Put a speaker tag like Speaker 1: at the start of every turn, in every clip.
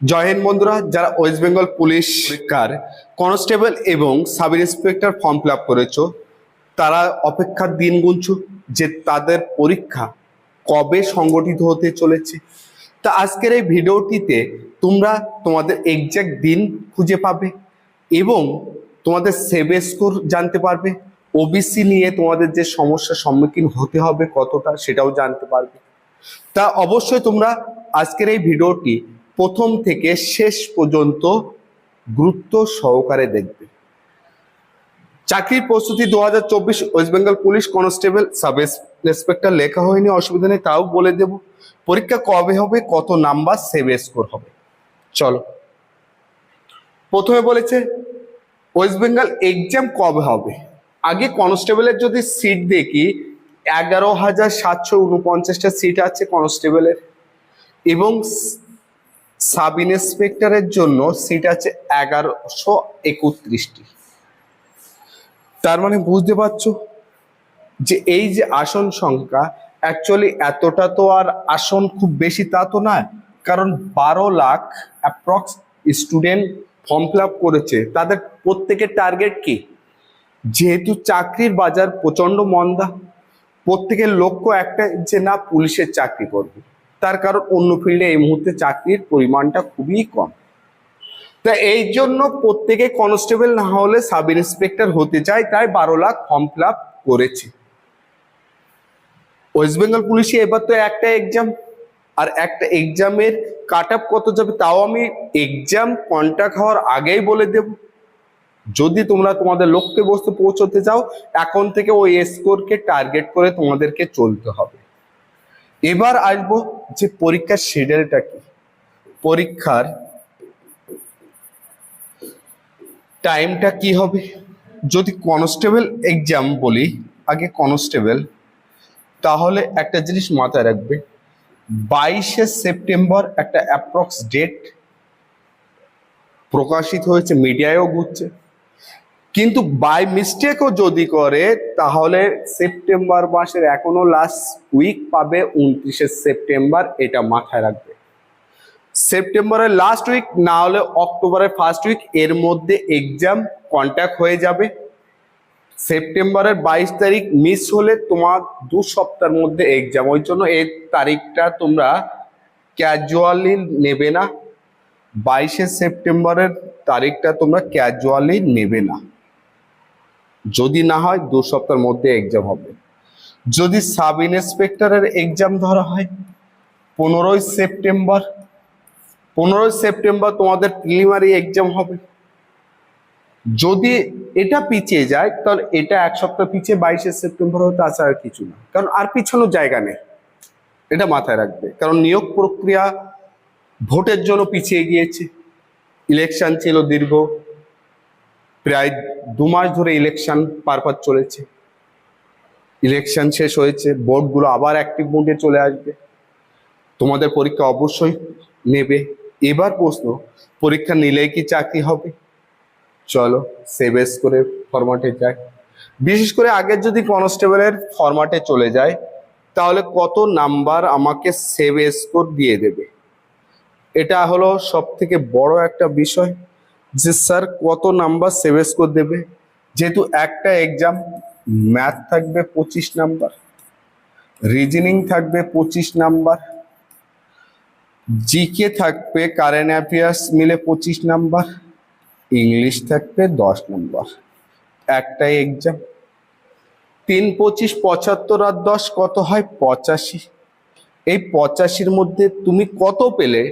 Speaker 1: জয় হিন্দ বন্ধুরা, যারা West Bengal police পরীক্ষার কনস্টেবল এবং sub inspector form fill up করেছ, তারা অপেক্ষার দিন গুনছো যে তাদের পরীক্ষা কবে সংগঠিত হতে চলেছে। তা আজকের এই ভিডিওটিতে তোমরা তোমাদের এক্সাক্ট দিন খুঁজে পাবে এবং তোমাদের সেভ স্কোর জানতে পারবে। ওবিসি নিয়ে তোমাদের যে সমস্যার সম্মুখীন হতে হবে কতটা সেটাও জানতে পারবে। তা অবশ্যই তোমরা আজকের এই ভিডিওটি প্রথম থেকে শেষ পর্যন্ত গুরুত্ব সহকারে দেখবে। চাকরির প্রস্তুতি দু হাজার চব্বিশ West Bengal police constable sub inspector লেখা হয়নি, অসুবিধা নেই, তাও বলে দেব। পরীক্ষা কবে হবে, কত নাম্বার সেভ স্কোর হবে। চলো। প্রথমে বলেছে ওয়েস্ট বেঙ্গল এক্সাম কবে হবে? আগে কনস্টেবলের যদি সিট দেখি, এগারো হাজার সাতশো উনপঞ্চাশটা সিট আছে কনস্টেবলের এবং সাব ইন্সপেক্টরের জন্য সিট আছে এগারোশো একত্রিশটি। তার মানে বুঝতে পারছ যে এই যে আসন সংখ্যা অ্যাকচুয়ালি এতটা তো আর আসন খুব বেশি তা তো নয়, কারণ বারো lakh approx student form fill করেছে। তাদের প্রত্যেকের টার্গেট কি? যেহেতু চাকরির বাজার প্রচণ্ড মন্দা, প্রত্যেকের লক্ষ্য একটা যে না পুলিশের চাকরি করবে। তার কারণ অন্য ফিল্ডে এই মুহূর্তে চাকরির পরিমাণটা খুবই কম। তা এই জন্য প্রত্যেকে কনস্টেবল না হলে সাব ইন্সপেক্টর হতে চায়, তাই বারো লাখ ফর্ম ফিল করেছে। ওয়েস্ট বেঙ্গল পুলিশে এবার তো একটা এক্সাম আর একটা এক্সামের কাট আপ কত যাবে তাও আমি এক্সাম কন্ট্যাক্ট হওয়ার আগেই বলে দেব। যদি তোমরা তোমাদের লক্ষ্যে বস্তু পৌঁছতে চাও, এখন থেকে ওই স্কোরকে টার্গেট করে তোমাদেরকে চলতে হবে। এবার আসব যে পরীক্ষার শিডিউলটা কি? পরীক্ষার টাইমটা কি হবে? যদি কনস্টেবল এক্সাম বলি, আগে কনস্টেবল তাহলে একটা জিনিস মাথায় রাখবে, বাইশে সেপ্টেম্বর একটা অ্যাপ্রক্স ডেট প্রকাশিত হয়েছে মিডিয়ায়ও ঘুরছে। কিন্তু বাই মিস্টেকও যদি করে, তাহলে সেপ্টেম্বর মাসের এখনও লাস্ট উইক পাবে উনত্রিশে সেপ্টেম্বর এটা মাথায় রাখবে। সেপ্টেম্বরের লাস্ট উইক না হলে অক্টোবরের ফার্স্ট উইক এর মধ্যে এক্সাম কন্ট্যাক্ট হয়ে যাবে। সেপ্টেম্বরের বাইশ তারিখ মিস হলে তোমার দু সপ্তাহের মধ্যে এক্সাম ওই জন্য এই তারিখটা তোমরা ক্যাজুয়ালি নেবে না। বাইশে সেপ্টেম্বরের তারিখটা তোমরা ক্যাজুয়ালি নেবে না। যদি না হয়, দু সপ্তাহের মধ্যে এক্সাম হবে। যদি সাব ইন্সপেক্টরের এক্সাম ধরা হয়, পনেরোই সেপ্টেম্বর পনেরোই সেপ্টেম্বর তোমাদের প্রিলিমারি এক্সাম হবে। যদি এটা পিছিয়ে যায়, তাহলে এটা এক সপ্তাহ পিছিয়ে বাইশে সেপ্টেম্বর হতে আছে আর কিছু না। কারণ আর পিছানোর জায়গা নেই। এটা মাথায় রাখবে। কারণ নিয়োগ প্রক্রিয়া ভোটের জন্য পিছিয়ে গিয়েছে। ইলেকশন ছিল দীর্ঘ। প্রায় দু মাস ধরে ইলেকশন পারপাস চলেছে। ইলেকশন শেষ হয়েছে বোর্ডগুলো আবার অ্যাক্টিভ মোডে চলে আসবে। তোমাদের পরীক্ষা অবশ্যই নেবে। এবার প্রশ্ন, পরীক্ষা নিলেই কি চাকরি হবে? চলো সেভেস করে ফরম্যাটে যাই। বিশেষ করে আগের যদি কনস্টেবলের ফরম্যাটে চলে যায়, তাহলে কত নাম্বার আমাকে সেভ স্কোর দিয়ে দেবে? এটা হলো সব থেকে বড় একটা বিষয়। যে স্যার কত নাম্বার সেভ স্কোর দেবে? যেহেতু একটা এক্সাম ম্যাথ থাকবে পঁচিশ নাম্বার রিজনিং থাকবে পঁচিশ নাম্বার জিকে থাকবে কারেন্ট অ্যাফেয়ার্স মিলে পঁচিশ নাম্বার ইংলিশ থাকবে দশ নাম্বার, একটাই এক্সাম তিন, পঁচিশ, পঁচাত্তর আর দশ কত হয়? পঁচাশি। এই পঁচাশির মধ্যে তুমি কত পেলে?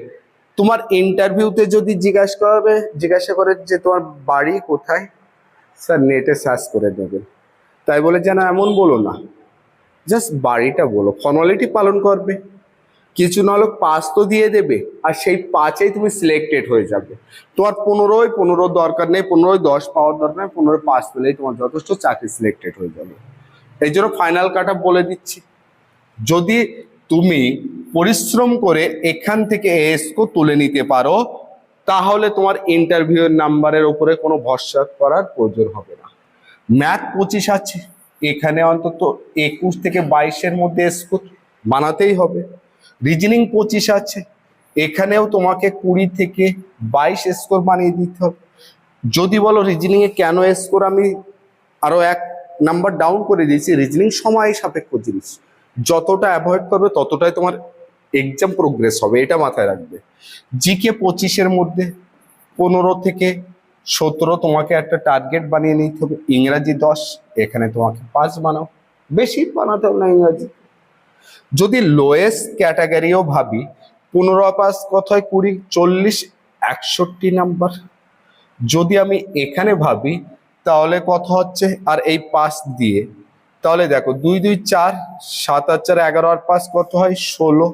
Speaker 1: তোমার ইন্টারভিউতে যদি জিজ্ঞাসা করে জিজ্ঞাসা করে যে তোমার বাড়ি কোথায়? স্যার নেটে সার্চ করে দেবে তাই বলে যেন এমন বলো না। জাস্ট বাড়িটা বলো। ফর্মালিটি পালন করবে। কিছু না হলে পাস তো দিয়ে দেবে, আর সেই পাঁচেই তুমি সিলেক্টেড হয়ে যাবে। তোমার পনেরোই পনেরো দরকার নেই, পনেরোই দশ পাওয়ার দরকার নেই, পনেরোই পাস পেলেই তোমার যথেষ্ট চাকরি সিলেক্টেড হয়ে যাবে। এই জন্য ফাইনাল কাট বলে দিচ্ছি। যদি তুমি পরিশ্রম করে এখান থেকে এসকো তুলে নিতে পারো, তাহলে তোমার ইন্টারভিউয়ের নাম্বারের উপরে কোনো ভরসা করার প্রয়োজন হবে না। ম্যাথ পঁচিশ আছে, এখানে অন্তত একুশ থেকে বাইশের মধ্যে এসকো বানাতেই হবে। রিজনিং পঁচিশ আছে, এখানেও তোমাকে কুড়ি থেকে বাইশ স্কোর বানিয়ে দিতে হবে। যদি বলো রিজনিং এ কেন স্কোর আমি আরও এক নাম্বার ডাউন করে দিয়েছি রিজনিং সময় সাপেক্ষ জিনিস। যতটা অ্যাভয়েড করবে ততটাই তোমার এক্সাম প্রোগ্রেস হবে, এটা মাথায় রাখবে। জিকে পঁচিশের মধ্যে পনেরো থেকে সতেরো তোমাকে একটা টার্গেট বানিয়ে নিতে হবে, ইংরাজি দশ, এখানে তোমাকে পাঁচ বানাও। বেশি বানাতে হবে না ইংরাজি। যদি লোয়েস্ট ক্যাটাগরিও ভাবি, পনেরো পাস কথায় কুড়ি, চল্লিশ, একষট্টি নাম্বার। যদি আমি এখানে ভাবি, তাহলে কত হচ্ছে, আর এই পাস দিয়ে, তাহলে দেখো, দুই দুই চার, সাত আর চার, এগারো আর পাঁচ কত হয়, ষোলো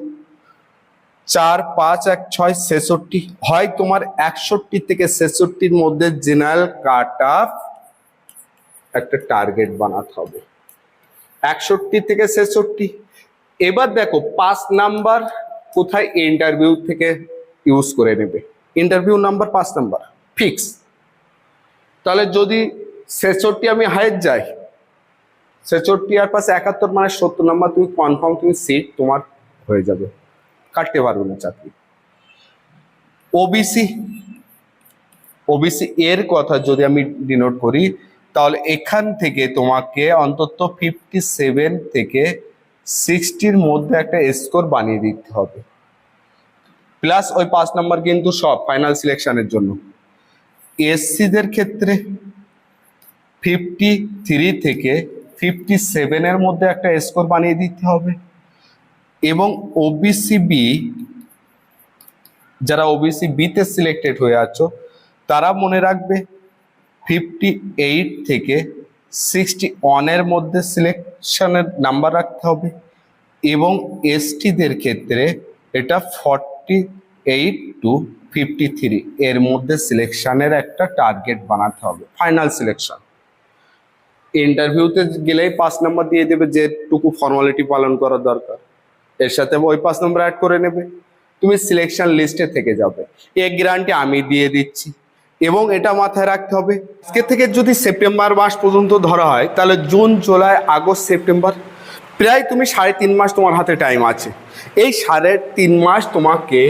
Speaker 1: চার, পাঁচ, এক, ছয়, ছেষট্টি। হয় তোমার একষট্টি থেকে ছেষট্টির মধ্যে জেনারেল কাট অফ একটা টার্গেট বানাতে হবে। একষট্টি থেকে ছেষট্টি। এবার দেখো, পাঁচ নাম্বার কোথায় ইন্টারভিউ থেকে ইউজ করে নেবে? ইন্টারভিউ নাম্বার পাঁচ নাম্বার ফিক্স তাহলে যদি ছেষট্টি আমি হাইট যাই, ছেষট্টি আর পাশে একাত্তর মানে সত্তর নাম্বার তুমি কনফার্ম তুমি সিট তোমার হয়ে যাবে। কাটতে পারবে না চাকরি। ওবিসি ওবিসি এর কথা যদি আমি ডিনোট করি, তাহলে এখান থেকে তোমাকে অন্তত ফিফটি সেভেন থেকে সিক্সটির মধ্যে একটা স্কোর বানিয়ে দিতে হবে। প্লাস ওই পাঁচ নাম্বার কিন্তু সব ফাইনাল সিলেকশনের জন্য। এসসিদের ক্ষেত্রে ফিফটি থ্রি থেকে ফিফটি সেভেনের মধ্যে একটা স্কোর বানিয়ে দিতে হবে। এবং ওবিসি বি যারা ওবিসি বিতে সিলেক্টেড হয়ে আছো, তারা মনে রাখবে ফিফটি এইট থেকে সিক্সটি ওয়ানের মধ্যে সিলেকশনের নাম্বার রাখতে হবে এবং এসটিদের ক্ষেত্রে এটা forty eight to fifty three এর মধ্যে সিলেকশনের একটা টার্গেট বানাতে হবে ফাইনাল সিলেকশন ইন্টারভিউতে গেলেই পাঁচ নাম্বার দিয়ে দেবে যেটুকু ফর্মালিটি পালন করার দরকার। এর সাথে ওই পাঁচ নম্বর অ্যাড করে নেবে। তুমি সিলেকশন লিস্টে থেকে যাবে। এই গ্যারান্টি আমি দিয়ে দিচ্ছি। এবং এটা মাথায় রাখতে হবে, আজকে থেকে যদি সেপ্টেম্বর মাস পর্যন্ত ধরা হয়, তাহলে জুন, জুলাই, আগস্ট, সেপ্টেম্বর, প্রায় তুমি সাড়ে তিন মাস তোমার হাতে টাইম আছে। এই সাড়ে তিন মাস তোমাকে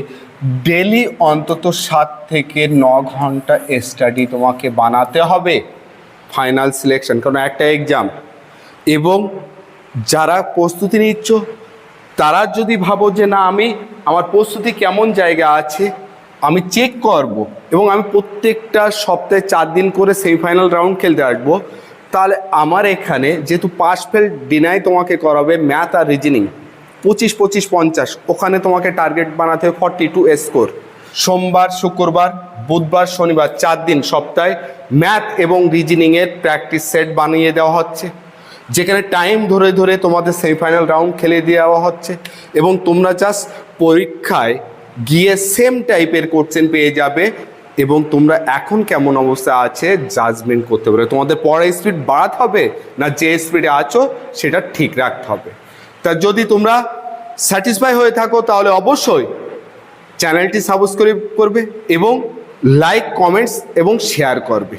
Speaker 1: ডেলি অন্তত সাত থেকে ন ঘণ্টা স্টাডি তোমাকে বানাতে হবে ফাইনাল সিলেকশন কারণ একটা এক্সাম এবং যারা প্রস্তুতি নিচ্ছ তারা যদি ভাবো যে না, আমি আমার প্রস্তুতি কেমন জায়গা আছে, আমি চেক করব এবং আমি প্রত্যেকটা সপ্তাহে চার দিন করে সেমিফাইনাল রাউন্ড খেলতে আসব, তাহলে আমার এখানে যেহেতু পাস ফেল ডিনাই তোমাকে করাবে ম্যাথ আর রিজনিং পঁচিশ পঁচিশ, পঞ্চাশ, ওখানে তোমাকে টার্গেট বানাতে হবে ফর্টি টু স্কোর সোমবার, শুক্রবার, বুধবার, শনিবার, চার দিন সপ্তাহে ম্যাথ এবং রিজনিংয়ের প্র্যাকটিস সেট বানিয়ে দেওয়া হচ্ছে। যেখানে টাইম ধরে ধরে তোমাদের সেমিফাইনাল রাউন্ড খেলে দেওয়া হচ্ছে এবং তোমরা জাস্ট পরীক্ষায় গিয়ে সেম টাইপের কোশ্চেন পেয়ে যাবে এবং তোমরা এখন কেমন অবস্থা আছে জাজমেন্ট করতে পারবে। তোমাদের পড়ার স্পিড বাড়াতে হবে না যে স্পিডে আছো সেটা ঠিক রাখতে হবে। তা যদি তোমরা স্যাটিসফাই হয়ে থাকো তাহলে অবশ্যই চ্যানেলটি সাবস্ক্রাইব করবে এবং লাইক কমেন্টস এবং শেয়ার করবে।